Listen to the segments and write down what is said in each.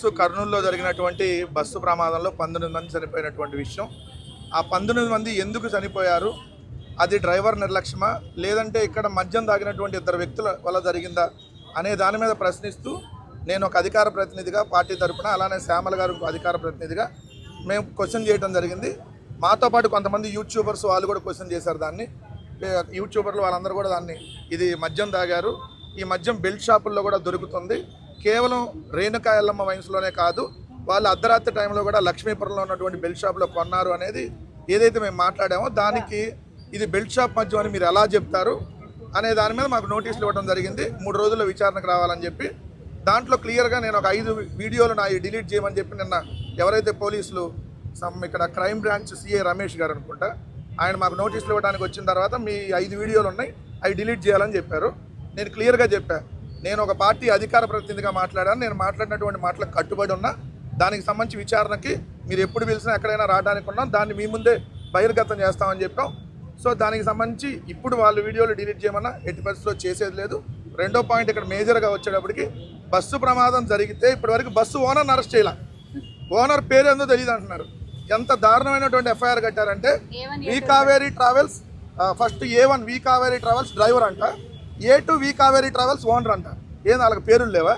Bus కర్నూలులో జరిగినటువంటి bus ప్రమాదంలో పంతొమ్మిది మంది చనిపోయినటువంటి విషయం. ఆ పంతొమ్మిది మంది ఎందుకు చనిపోయారు? అది డ్రైవర్ నిర్లక్ష్యమా? లేదంటే ఇక్కడ మద్యం తాగినటువంటి ఇద్దరు వ్యక్తుల వల్ల జరిగిందా? అనే దాని మీద ప్రశ్నిస్తూ నేను ఒక అధికార ప్రతినిధిగా పార్టీ తరఫున అలానే శ్యామల గారు అధికార ప్రతినిధిగా మేము క్వశ్చన్ చేయడం జరిగింది. మాతో పాటు కొంతమంది యూట్యూబర్స్ వాళ్ళు కూడా క్వశ్చన్ చేశారు దాన్ని. యూట్యూబర్లు వాళ్ళందరూ కూడా దాన్ని ఇది మద్యం తాగారు. ఈ మద్యం బెల్ట్ షాపుల్లో కూడా దొరుకుతుంది. కేవలం రేణుకా ఎల్లమ్మ వైన్స్లోనే కాదు వాళ్ళు అర్ధరాత్రి టైంలో కూడా లక్ష్మీపురంలో ఉన్నటువంటి బెల్ట్ షాప్లో కొన్నారు అనేది ఏదైతే మేము మాట్లాడామో దానికి ఇది బెల్ట్ షాప్ మద్యం అని మీరు ఎలా చెప్తారు అనే దాని మీద మాకు నోటీసులు ఇవ్వడం జరిగింది. మూడు రోజుల్లో విచారణకు రావాలని చెప్పి దాంట్లో క్లియర్గా నేను ఒక ఐదు వీడియోలు నా డిలీట్ చేయమని చెప్పి నిన్న ఎవరైతే పోలీసులు సమ్ ఇక్కడ క్రైమ్ బ్రాంచ్ సిఏ రమేష్ గారు అనుకుంటా ఆయన మాకు నోటీసులు ఇవ్వడానికి వచ్చిన తర్వాత మీ ఐదు వీడియోలు ఉన్నాయి అవి డిలీట్ చేయాలని చెప్పారు. నేను క్లియర్గా చెప్పాను నేను ఒక పార్టీ అధికార ప్రతినిధిగా మాట్లాడాను. నేను మాట్లాడినటువంటి మాటలకు కట్టుబడి ఉన్నా. దానికి సంబంధించి విచారణకి మీరు ఎప్పుడు పిలిచినా ఎక్కడైనా రావడానికి ఉన్నాం. దాన్ని మీ ముందే బహిర్గతం చేస్తామని చెప్పాం. సో దానికి సంబంధించి ఇప్పుడు వాళ్ళు వీడియోలు డిలీట్ చేయమన్నా ఎట్టి పరిస్థితిలో చేసేది లేదు. రెండో పాయింట్ ఇక్కడ మేజర్గా వచ్చేటప్పటికి బస్సు ప్రమాదం జరిగితే ఇప్పటివరకు బస్సు ఓనర్ని అరెస్ట్ చేయాల. ఓనర్ పేరు ఏందో తెలియదు అంటున్నారు. ఎంత దారుణమైనటువంటి FIR కట్టారంటే V Kaveri Travels first A one V Kaveri Travels driver అంట. A two V Kaveri Travels owner అంట. ఏం నాలుగు పేర్లు లేవా?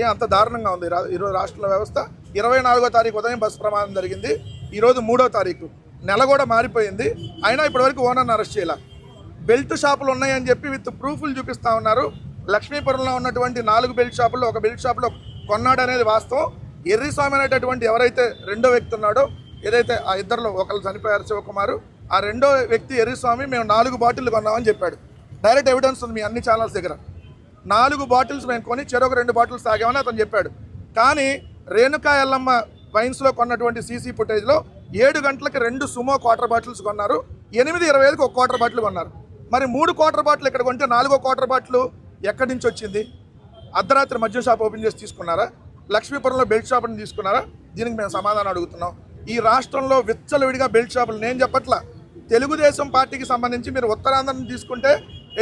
ఏ అంత దారుణంగా ఉంది. ఈరోజు రాష్ట్ర వ్యవస్థ ఇరవై నాలుగో తారీఖు ఉదయం బస్సు ప్రమాదం జరిగింది. ఈరోజు మూడో తారీఖు. నెల కూడా మారిపోయింది. అయినా ఇప్పటివరకు ఓనర్ని అరెస్ట్ చేయాల. బెల్ట్ షాపులు ఉన్నాయని చెప్పి విత్ ప్రూఫ్లు చూపిస్తా ఉన్నారు. లక్ష్మీపురంలో ఉన్నటువంటి నాలుగు బెల్ట్ షాపుల్లో ఒక బెల్ట్ షాపులో కొన్నాడు అనేది వాస్తవం. ఎర్రిస్వామి అనేటటువంటి ఎవరైతే రెండో వ్యక్తి ఉన్నాడో ఏదైతే ఆ ఇద్దరిలో ఒకరు చనిపోయారు శివకుమారు ఆ రెండో వ్యక్తి ఎర్రిస్వామి మేము నాలుగు బాటిల్ కొన్నామని చెప్పాడు. డైరెక్ట్ ఎవిడెన్స్ ఉంది మీ అన్ని ఛానల్స్ దగ్గర. నాలుగు బాటిల్స్ మేము కొని చెరొక రెండు బాటిల్స్ తాగామని అతను చెప్పాడు. కానీ రేణుకా ఎల్లమ్మ వైన్స్లో కొన్నటువంటి సీసీ ఫుటేజ్లో ఏడు గంటలకు రెండు సుమో క్వార్టర్ బాటిల్స్ కొన్నారు. ఎనిమిది ఇరవై ఐదుకి ఒక క్వార్టర్ బాటిల్ కొన్నారు. మరి మూడు క్వార్టర్ బాటిల్ ఇక్కడ కొంటే నాలుగో క్వార్టర్ బాటిల్ ఎక్కడి నుంచి వచ్చింది? అర్ధరాత్రి మద్యం షాప్ ఓపెన్ చేసి తీసుకున్నారా? లక్ష్మీపురంలో బెల్ట్ షాప్ని తీసుకున్నారా? దీనికి మేము సమాధానం అడుగుతున్నాం. ఈ రాష్ట్రంలో విచ్చలవిడిగా బెల్ట్ షాపులు నేను చెప్పట్లా. తెలుగుదేశం పార్టీకి సంబంధించి మీరు ఉత్తరాంధ్రని తీసుకుంటే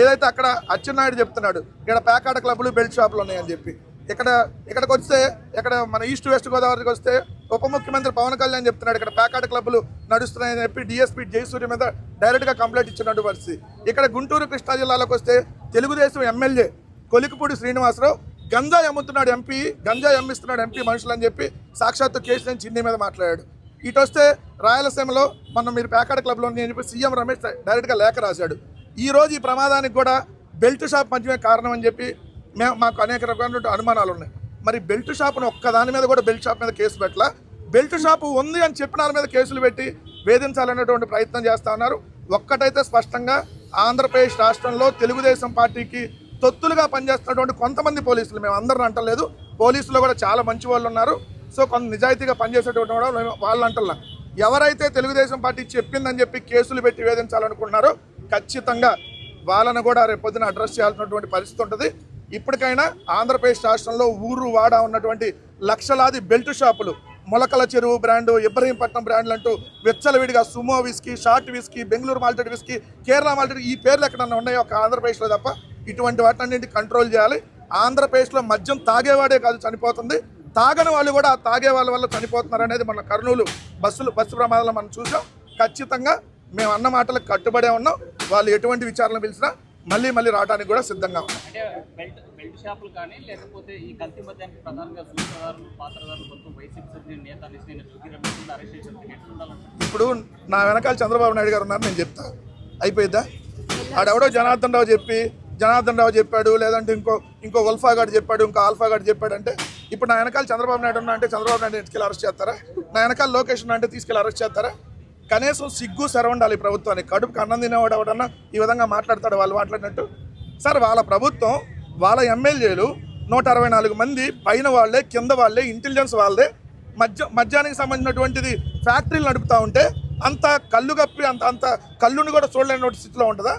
ఏదైతే అక్కడ అచ్చెన్నాయుడు చెప్తున్నాడు ఇక్కడ పేకాట క్లబ్లు బెల్ట్ షాపులు ఉన్నాయని చెప్పి. ఇక్కడ ఇక్కడికి వస్తే ఇక్కడ మన ఈస్ట్ వెస్ట్ గోదావరికి వస్తే ఉప ముఖ్యమంత్రి పవన్ కళ్యాణ్ చెప్తున్నాడు ఇక్కడ పేకాట క్లబ్లు నడుస్తున్నాయని చెప్పి డిఎస్పీ జయసూర్య మీద డైరెక్ట్గా కంప్లైంట్ ఇచ్చినట్టు పరిస్థితి. ఇక్కడ గుంటూరు కృష్ణా జిల్లాలోకి వస్తే తెలుగుదేశం ఎమ్మెల్యే కొలికిపూడి శ్రీనివాసరావు గంజా అమ్ముతున్నాడు ఎంపీ గంజా అమ్మిస్తున్నాడు ఎంపీ మనుషులు అని చెప్పి సాక్షాత్తు కేసులని చిన్ని మీద మాట్లాడాడు. ఇటు వస్తే రాయలసీమలో మనం మీరు పేకాట క్లబ్లో అని చెప్పి సీఎం రమేష్ డైరెక్ట్గా లేఖ రాశాడు. ఈ రోజు ఈ ప్రమాదానికి కూడా బెల్ట్ షాప్ మధ్యమే కారణం అని చెప్పి మేము మాకు అనేక రకమైనటువంటి అనుమానాలు ఉన్నాయి. మరి బెల్ట్ షాప్ను ఒక్క దాని మీద కూడా బెల్ట్ షాప్ మీద కేసు పెట్టలా? బెల్ట్ షాపు ఉంది అని చెప్పిన దాని మీద కేసులు పెట్టి వేధించాలనేటువంటి ప్రయత్నం చేస్తూ ఉన్నారు. ఒక్కటైతే స్పష్టంగా ఆంధ్రప్రదేశ్ రాష్ట్రంలో తెలుగుదేశం పార్టీకి తొత్తులుగా పనిచేస్తున్నటువంటి కొంతమంది పోలీసులు మేము అందరం అంటలేదు. పోలీసులు కూడా చాలా మంచి వాళ్ళు ఉన్నారు. సో కొంత నిజాయితీగా పనిచేసేటువంటి కూడా మేము వాళ్ళు అంటున్నాం. ఎవరైతే తెలుగుదేశం పార్టీ చెప్పిందని చెప్పి కేసులు పెట్టి వేధించాలనుకుంటున్నారో ఖచ్చితంగా వాళ్ళను కూడా రేపొద్దున అడ్రస్ చేయాల్సినటువంటి పరిస్థితి ఉంటుంది. ఇప్పటికైనా ఆంధ్రప్రదేశ్ రాష్ట్రంలో ఊరు వాడ ఉన్నటువంటి లక్షలాది బెల్ట్ షాపులు మొలకల చెరువు బ్రాండు ఇబ్రహీంపట్నం బ్రాండ్లు అంటూ వెచ్చలవిడిగా Sumo whisky short whisky Bengaluru malted whisky Kerala malted ఈ పేర్లు ఎక్కడన్నా ఉన్నాయో ఒక ఆంధ్రప్రదేశ్లో తప్ప? ఇటువంటి వాటన్నింటి కంట్రోల్ చేయాలి. ఆంధ్రప్రదేశ్లో మద్యం తాగేవాడే కాదు చనిపోతుంది. తాగని వాళ్ళు కూడా తాగే వాళ్ళ వల్ల చనిపోతున్నారు అనేది మన కర్నూలు బస్సులు బస్సు ప్రమాదాలు మనం చూసాం ఖచ్చితంగా మేము అన్న మాటలకు కట్టుబడే ఉన్నాం. వాళ్ళు ఎటువంటి విచారణ పిలిచినా మళ్ళీ మళ్ళీ రావడానికి కూడా సిద్ధంగా ఉన్నాం. ఇప్పుడు నా వెనకాల చంద్రబాబు నాయుడు గారు ఉన్నారు నేను చెప్తా. అయిపోయిద్దా? ఆడెవడో జనార్దన్ రావు చెప్పి జనార్దన్ రావు చెప్పాడు లేదంటే ఇంకో ఇంకో ఉల్ఫా గారు చెప్పాడు ఇంకో ఆల్ఫా గారు చెప్పాడు అంటే ఇప్పుడు నా వెనకాల చంద్రబాబు నాయుడు ఉన్నా అంటే చంద్రబాబు నాయుడు తీసుకెళ్ళి అరెస్ట్ చేస్తారా? నా వెనకాల లోకేష్ ఉన్నా అంటే తీసుకెళ్ళి అరెస్ట్ చేస్తారా? కనీసం సిగ్గు సరవండాలి ఉండాలి ప్రభుత్వానికి. కడుపుకి అన్నం తినేవాడు ఎవడన్నా ఈ విధంగా మాట్లాడతాడు వాళ్ళు మాట్లాడినట్టు? సార్ వాళ్ళ ప్రభుత్వం వాళ్ళ ఎమ్మెల్యేలు నూట అరవై నాలుగు మంది పైన వాళ్ళే కింద వాళ్ళే ఇంటెలిజెన్స్ వాళ్ళదే. మధ్య మద్యానికి సంబంధించినటువంటిది ఫ్యాక్టరీలు నడుపుతూ ఉంటే అంత కళ్ళు కప్పి అంత అంత కళ్ళుని కూడా చూడలేని స్థితిలో ఉంటుందా?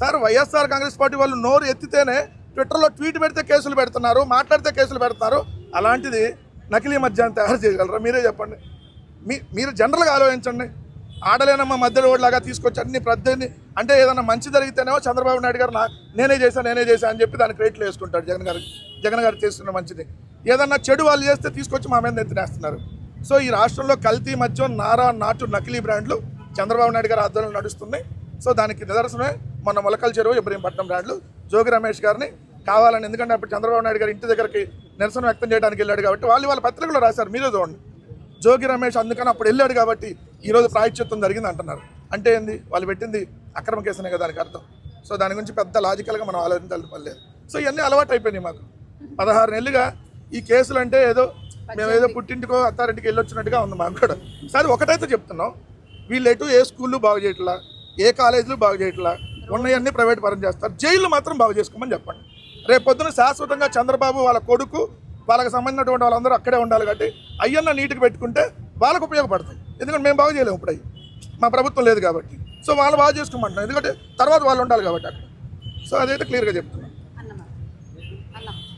సార్ వైఎస్ఆర్ కాంగ్రెస్ పార్టీ వాళ్ళు నోరు ఎత్తితేనే ట్విట్టర్లో ట్వీట్ పెడితే కేసులు పెడుతున్నారు మాట్లాడితే కేసులు పెడుతున్నారు అలాంటిది నకిలీ మద్యాన్ని తయారు చేయగలరా? మీరే చెప్పండి. మీ మీరు జనరల్గా ఆలోచించండి. ఆడలేనమ్మ మధ్య ఓడిలాగా తీసుకొచ్చి అన్ని ప్రద్దెని అంటే ఏదైనా మంచి జరిగితేనేమో చంద్రబాబు నాయుడు గారు నా నేనే చేశాను నేనే చేశాను అని చెప్పి దాన్ని క్రెడిట్లు వేసుకుంటాడు జగన్ గారు. జగన్ గారు చేస్తున్న మంచిది. ఏదన్నా చెడు వాళ్ళు చేస్తే తీసుకొచ్చి మా మీద ఎత్తినేస్తున్నారు సో ఈ రాష్ట్రంలో కల్తీ మద్యం నారా నాటు నకిలీ బ్రాండ్లు చంద్రబాబు నాయుడు గారి ఆధ్వర్యంలో నడుస్తున్నాయి. సో దానికి నిదర్శనమే మన మొలకల చెరువు ఇబ్రహీంపట్నం బ్రాండ్లు. జోగి రమేష్ గారిని కావాలని ఎందుకంటే అప్పుడు చంద్రబాబు నాయుడు గారి ఇంటి దగ్గరికి నిరసన వ్యక్తం చేయడానికి వెళ్ళాడు కాబట్టి వాళ్ళు వాళ్ళ పత్రికలో రాశారు మీరే చూడండి. జోగి రమేష్ అందుకని అప్పుడు వెళ్ళాడు కాబట్టి ఈరోజు ప్రాయశ్చిత్తం జరిగింది అంటున్నారు. అంటే ఏంది? వాళ్ళు పెట్టింది అక్రమ కేసునే కదా దానికి అర్థం. సో దాని గురించి పెద్ద లాజికల్గా మనం ఆలోచించాలి పర్లేదు సో ఇవన్నీ అలవాటు అయిపోయినాయి మాకు. పదహారు నెలలుగా ఈ కేసులు అంటే ఏదో మేము ఏదో పుట్టింటికో అత్తారింటికి వెళ్ళొచ్చినట్టుగా ఉంది మాకు కూడా. సరే ఒకటైతే చెప్తున్నాం. వీళ్ళు ఎటు ఏ స్కూళ్ళు బాగు చేయట్లా ఏ కాలేజీలు బాగు చేయట్లా ఉన్నాయన్నీ ప్రైవేట్ పరం చేస్తారు. జైలు మాత్రం బాగు చేసుకోమని చెప్పండి. రేపు పొద్దున శాశ్వతంగా చంద్రబాబు వాళ్ళ కొడుకు వాళ్ళకి సంబంధించినటువంటి వాళ్ళందరూ అక్కడే ఉండాలి కాబట్టి అయ్యన్న నీటికి పెట్టుకుంటే వాళ్ళకు ఉపయోగపడుతుంది ఎందుకంటే మేము బాగు చేయలేము ఇప్పుడు. అవి మా ప్రభుత్వం లేదు కాబట్టి. సో వాళ్ళు బాగా చేసుకోమంటున్నాం. ఎందుకంటే తర్వాత వాళ్ళు ఉండాలి కాబట్టి అక్కడ. సో అదైతే క్లియర్గా చెప్తున్నాం.